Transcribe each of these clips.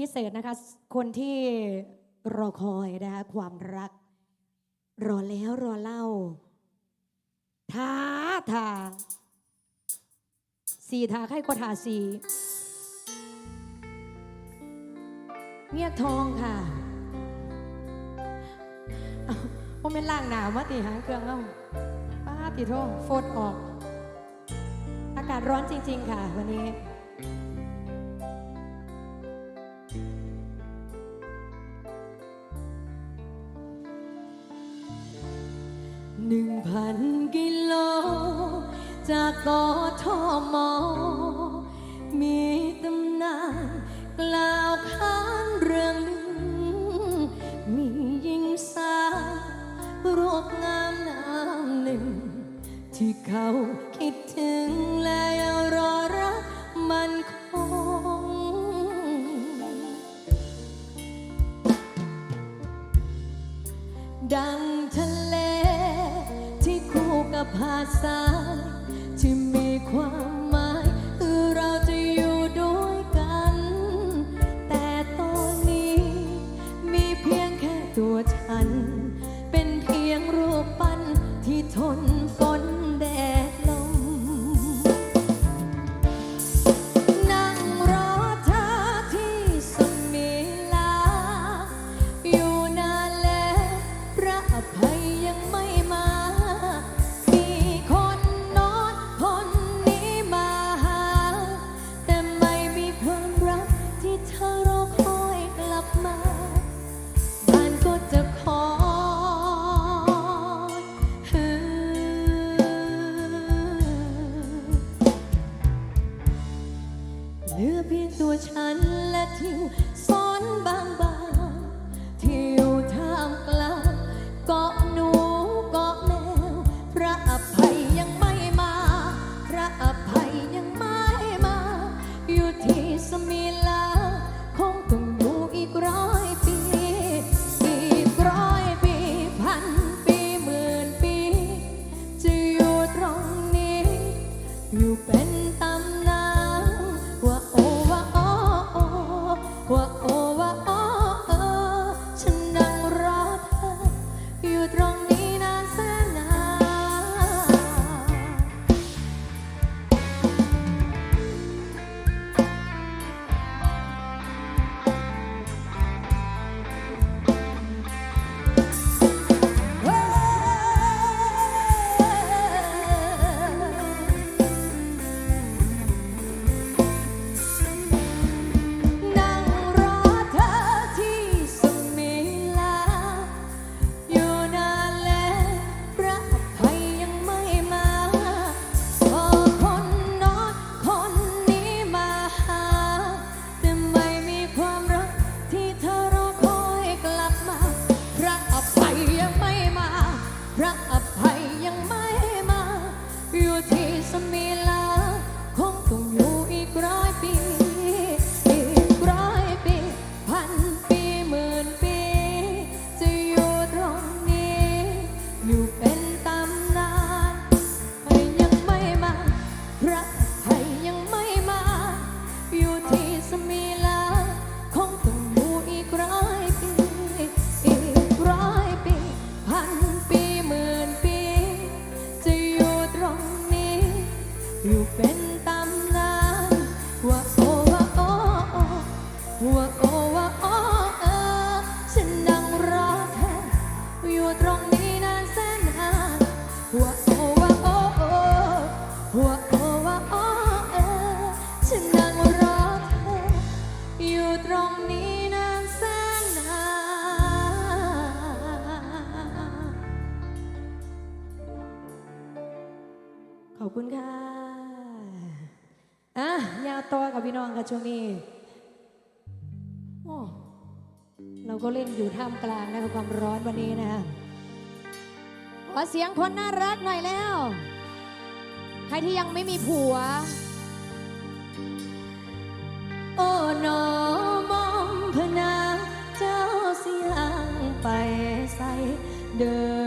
พิเศษนะคะ คนที่รอคอยนะคะความรัก รอแล้วรอเล่าท้าทาสีทาใครกว่าทาสีเงียกทองค่ะโมเป็นล่างหนาวมาตีหางเกลืองเอ้าป้าติโทษโฟดออก อากาศร้อนจริง ๆ ค่ะ วันนี้ หนึ่งพันกิโล จากกอทอมอมีตำนานกล่าวค้านเรื่องหนึ่ง มีหญิงสาวรูปงามนามหนึ่ง ที่เขาคิดถึง arrastar อบคุณค่ะอะยาวตัวกับพี่น้องค่ะช่วงนี้โอ้เราก็เล่นอยู่ท่ามกลางนะคะความร้อนวันนี้นะขอเสียงคนน่ารักหน่อยแล้ว ใครที่ยังไม่มีผัว โอ้นอมองพนา เจ้าเสียงไปใส่เดิน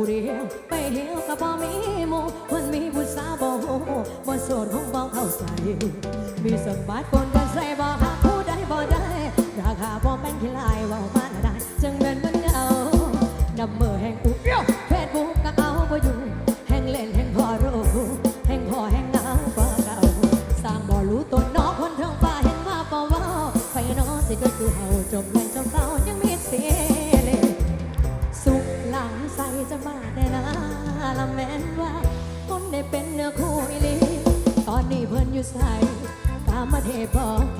ู้เดียวไปเดียวก็บ่มีมูมันมีผู้สาวบอฮู้บ่โสดคงบ่เข้าใจ มีสมบัติคนกันใส่บ่หาผู้ใดบ่ได้ ราคาบ่แป็งขี้ลายว่ามาได้จึงเป็นมันเอานับมือแห่งอุกเฟซบุ๊กก็เอาบ่อยู่แห่งเล่นแห่งพอรู้แห่งพอแห่งนางบ่เก่าสร้างบ่รู้ตัวน้องคนทั้งฟ้าเห็นว่าบ่เว้าไฟน้องสิก็คือเฮาจบเลย อยู่ใส่กามเทบอก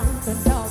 one, but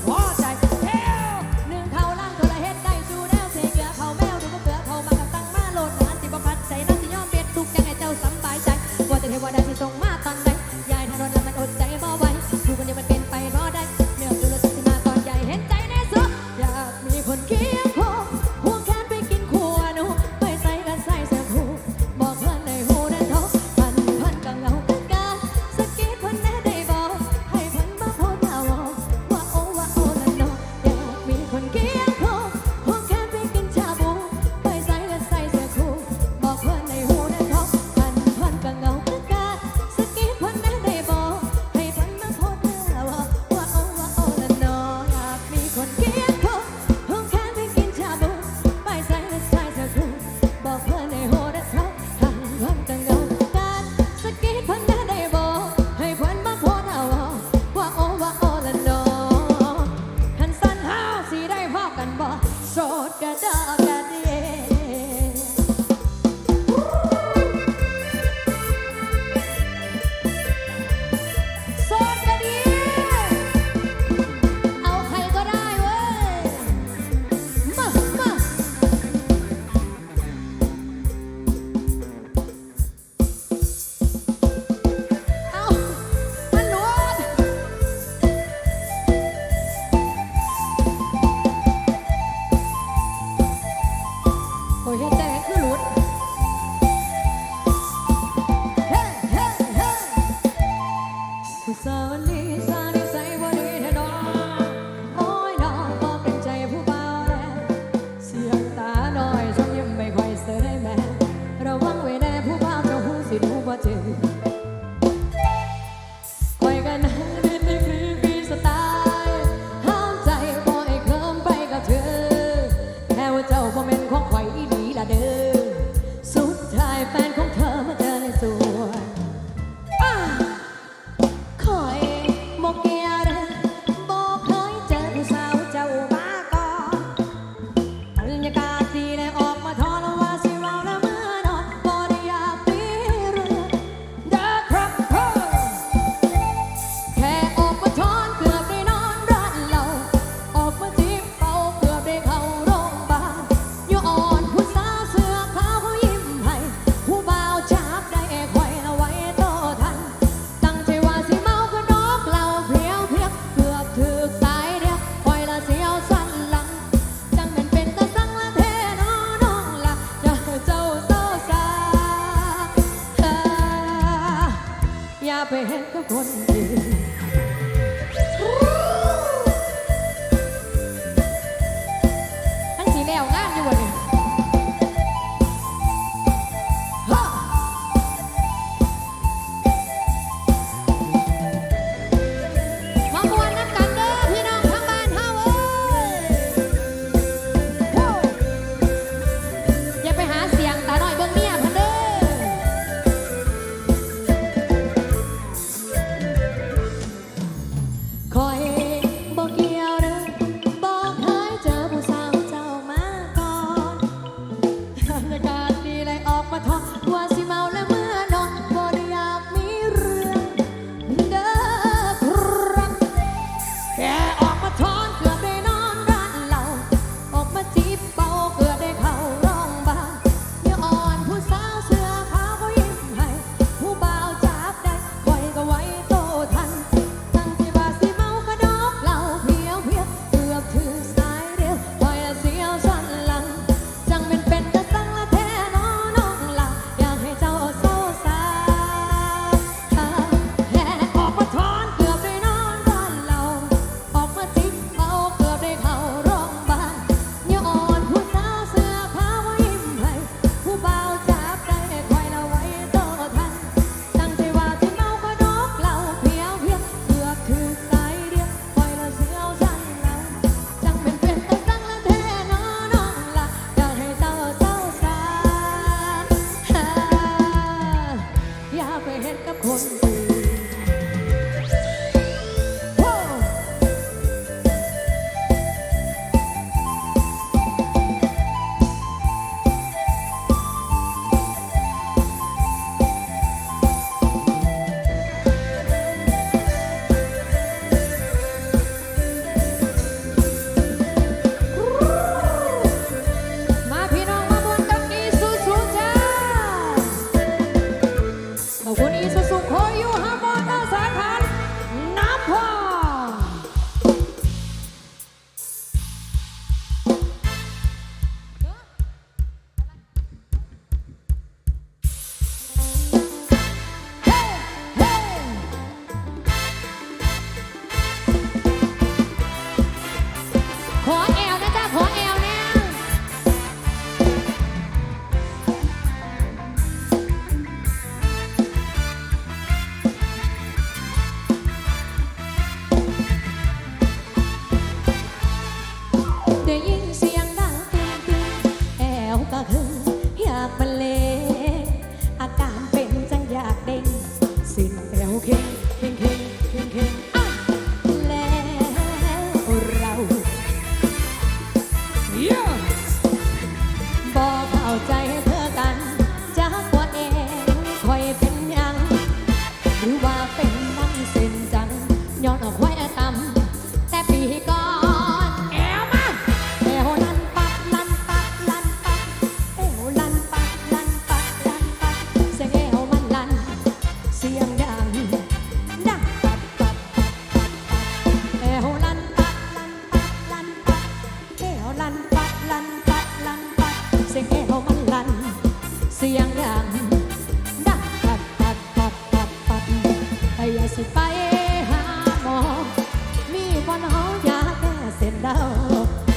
เศร้า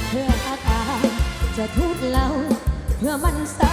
เพื่ออาการจะทุเราเพื่อมันเศา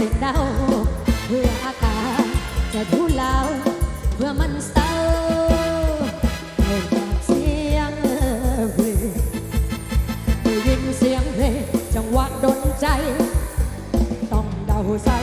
เป็นเดาเพื่ออาการจะทุเลาเพื่อมันเศร้าเอาจากเสียงเพลงได้ยินเสียงเพลงจังหวะดนใจ ต้องเดาใส่